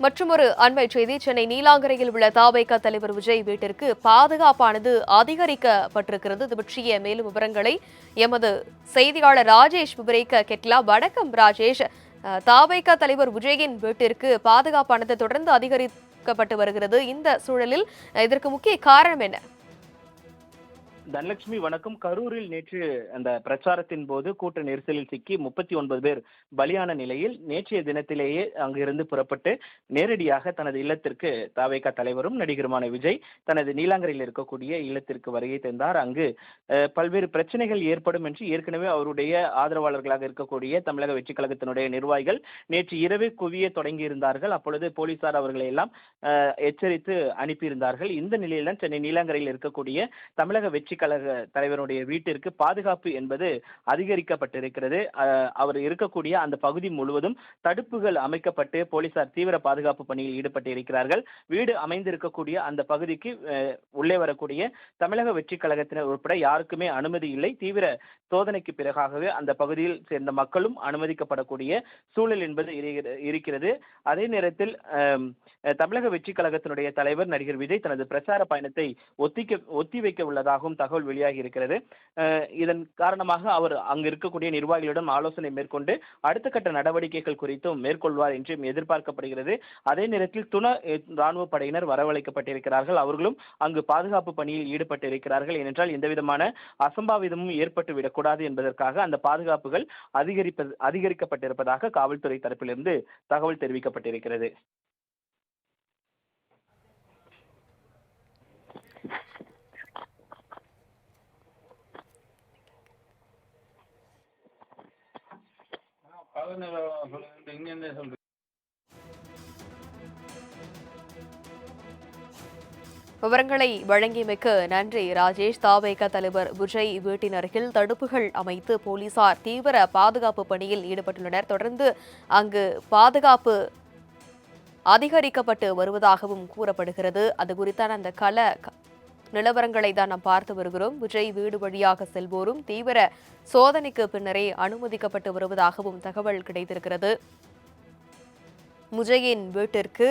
மற்றும் ஒரு அண்மை செய்தி சென்னை நீலாங்கரையில் உள்ள தாபேக தலைவர் விஜய் வீட்டிற்கு பாதுகாப்பானது அதிகரிக்கப்பட்டிருக்கிறது. இது பற்றிய மேலும் விவரங்களை எமது செய்தியாளர் ராஜேஷ் விவரிக்க கெட்லா வணக்கம் ராஜேஷ். அஹ், தாபேக தலைவர் விஜயின் வீட்டிற்கு பாதுகாப்பானது தொடர்ந்து அதிகரிக்கப்பட்டு வருகிறது. இந்த சூழலில் இதற்கு முக்கிய காரணம் என்ன? தனலட்சுமி வணக்கம். கரூரில் நேற்று அந்த பிரச்சாரத்தின் போது கூட்ட நெரிசலில் சிக்கி முப்பத்தி ஒன்பது பேர் பலியான நிலையில் நேற்றைய தினத்திலேயே அங்கிருந்து புறப்பட்டு நேரடியாக தனது இல்லத்திற்கு தாவேக தலைவரும் நடிகருமான விஜய் தனது நீலாங்கரையில் இருக்கக்கூடிய இல்லத்திற்கு வருகை தந்தார். அங்கு பல்வேறு பிரச்சனைகள் ஏற்படும் என்று ஏற்கனவே அவருடைய ஆதரவாளர்களாக இருக்கக்கூடிய தமிழக வெற்றி கழகத்தினுடைய நிர்வாகிகள் நேற்று இரவே குவிய தொடங்கியிருந்தார்கள். அப்பொழுது போலீசார் அவர்களை எல்லாம் எச்சரித்து அனுப்பியிருந்தார்கள். இந்த நிலையில்தான் சென்னை நீலாங்கரையில் இருக்கக்கூடிய தமிழக வெற்றி கழக தலைவருடைய வீட்டிற்கு பாதுகாப்பு என்பது அதிகரிக்கப்பட்டிருக்கிறது. அவர் இருக்கக்கூடிய அந்த பகுதி முழுவதும் தடுப்புகள் அமைக்கப்பட்டு போலீசார் தீவிர பாதுகாப்பு பணியில் ஈடுபட்டு இருக்கிறார்கள் வீடு அமைந்திருக்கக்கூடிய அந்த பகுதிக்கு உள்ளே வரக்கூடிய தமிழக வெற்றி கழகத்தினர் உட்பட யாருக்குமே அனுமதி இல்லை. தீவிர சோதனைக்கு பிறகாகவே அந்த பகுதியில் சேர்ந்த மக்களும் அனுமதிக்கப்படக்கூடிய சூழல் என்பது இருக்கிறது. அதே நேரத்தில் தமிழக வெற்றி கழகத்தினுடைய தலைவர் நடிகர் விஜய் தனது பிரச்சார பயணத்தை ஒத்திக்க ஒத்தி வைக்க உள்ளதாகவும் தகவல் தகவல் வெளியாகி இருக்கிறது. இதன் காரணமாக அவர் அங்கு இருக்கக்கூடிய நிர்வாகிகளிடம் ஆலோசனை மேற்கொண்டு அடுத்த கட்ட நடவடிக்கைகள் குறித்தும் மேற்கொள்வார் என்றும் எதிர்பார்க்கப்படுகிறது. அதே நேரத்தில் துணை ராணுவ படையினர் வரவழைக்கப்பட்டிருக்கிறார்கள். அவர்களும் அங்கு பாதுகாப்பு பணியில் ஈடுபட்டு இருக்கிறார்கள் ஏனென்றால் எந்த விதமான அசம்பாவிதமும் ஏற்பட்டு விடக்கூடாது என்பதற்காக அந்த பாதுகாப்புகள் அதிகரிப்பது அதிகரிக்கப்பட்டிருப்பதாக காவல்துறை தரப்பிலிருந்து தகவல் தெரிவிக்கப்பட்டிருக்கிறது. பதினேழு சொல்லுங்க விவரங்களை வழங்கியமைக்கு நன்றி. ராஜேஷ் தாவேக தலைவர் விஜய் வீட்டின் அருகில் தடுப்புகள் அமைத்து போலீசார் தீவிர பாதுகாப்பு பணியில் ஈடுபட்டுள்ளனர். தொடர்ந்து அங்கு பாதுகாப்பு அதிகரிக்கப்பட்டு வருவதாகவும் கூறப்படுகிறது. அது குறித்தான அந்த கள நிலவரங்களை தான் நாம் பார்த்து வருகிறோம். விஜய் வீடு வழியாக செல்வோரும் தீவிர சோதனைக்கு பின்னரே அனுமதிக்கப்பட்டு வருவதாகவும் தகவல் கிடைத்திருக்கிறது. முஜையின் வீட்டிற்கு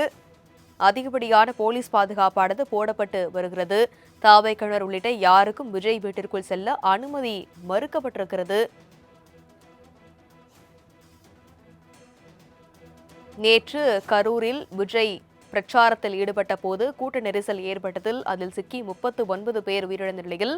அதிகப்படியான போலீஸ் பாதுகாப்பானது போடப்பட்டு வருகிறது. தாவை கிணறு உள்ளிட்ட யாருக்கும் விஜய் வீட்டிற்குள் செல்ல அனுமதி மறுக்கப்பட்டிருக்கிறது. நேற்று கரூரில் விஜய் பிரச்சாரத்தில் ஈடுபட்ட போது கூட்ட நெரிசல் ஏற்பட்டதில் அதில் சிக்கி முப்பத்து ஒன்பது பேர் உயிரிழந்த நிலையில்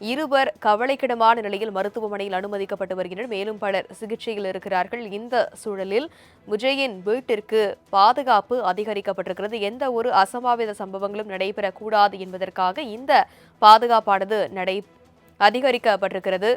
இருவர் கவலைக்கிடமான நிலையில் மருத்துவமனையில் அனுமதிக்கப்பட்டு வருகின்றனர். மேலும் பலர் சிகிச்சையில் இருக்கிறார்கள். இந்த சூழலில் விஜயின் வீட்டிற்கு பாதுகாப்பு அதிகரிக்கப்பட்டிருக்கிறது. எந்த ஒரு அசம்பாவித சம்பவங்களும் நடைபெறக்கூடாது என்பதற்காக இந்த பாதுகாப்பானது நடை அதிகரிக்கப்பட்டிருக்கிறது.